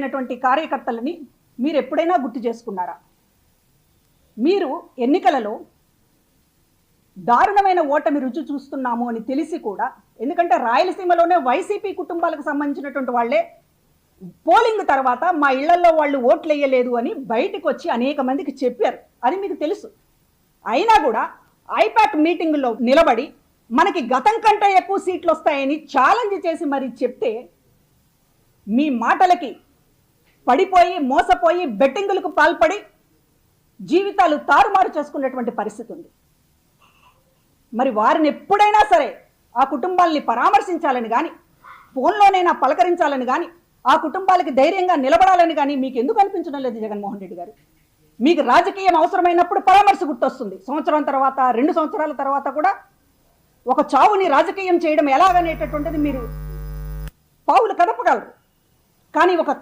అయినటువంటి కార్యకర్తలని మీరు ఎప్పుడైనా గుర్తు చేసుకున్నారా? మీరు ఎన్నికలలో దారుణమైన ఓటమి రుచి చూస్తున్నాము అని తెలిసి కూడా ఎందుకంటే రాయలసీమలోనే వైసీపీ కుటుంబాలకు సంబంధించినటువంటి వాళ్ళే పోలింగ్ తర్వాత మా ఇళ్ళలో వాళ్ళు ఓట్లు వేయలేదు అని బయటకు వచ్చి అనేక మందికి చెప్పారు. అది మీకు తెలుసు. అయినా కూడా ఐపాక్ మీటింగ్లో నిలబడి మనకి గతం కంటే ఎక్కువ సీట్లు వస్తాయని ఛాలెంజ్ చేసి మరి చెప్తే మీ మాటలకి పడిపోయి మోసపోయి బెట్టింగులకు పాల్పడి జీవితాలు తారుమారు చేసుకునేటువంటి పరిస్థితి ఉంది. మరి వారిని ఎప్పుడైనా సరే ఆ కుటుంబాలని పరామర్శించాలని కానీ ఫోన్లోనైనా పలకరించాలని కానీ ఆ కుటుంబాలకి ధైర్యంగా నిలబడాలని కానీ మీకు ఎందుకు అనిపించడం లేదు జగన్మోహన్ రెడ్డి గారు? మీకు రాజకీయం అవసరమైనప్పుడు పరామర్శ గుర్తొస్తుంది. సంవత్సరం తర్వాత రెండు సంవత్సరాల తర్వాత కూడా ఒక చావుని రాజకీయం చేయడం ఎలాగనేటటువంటిది మీరు పావులు కదపగలరు. కానీ ఒక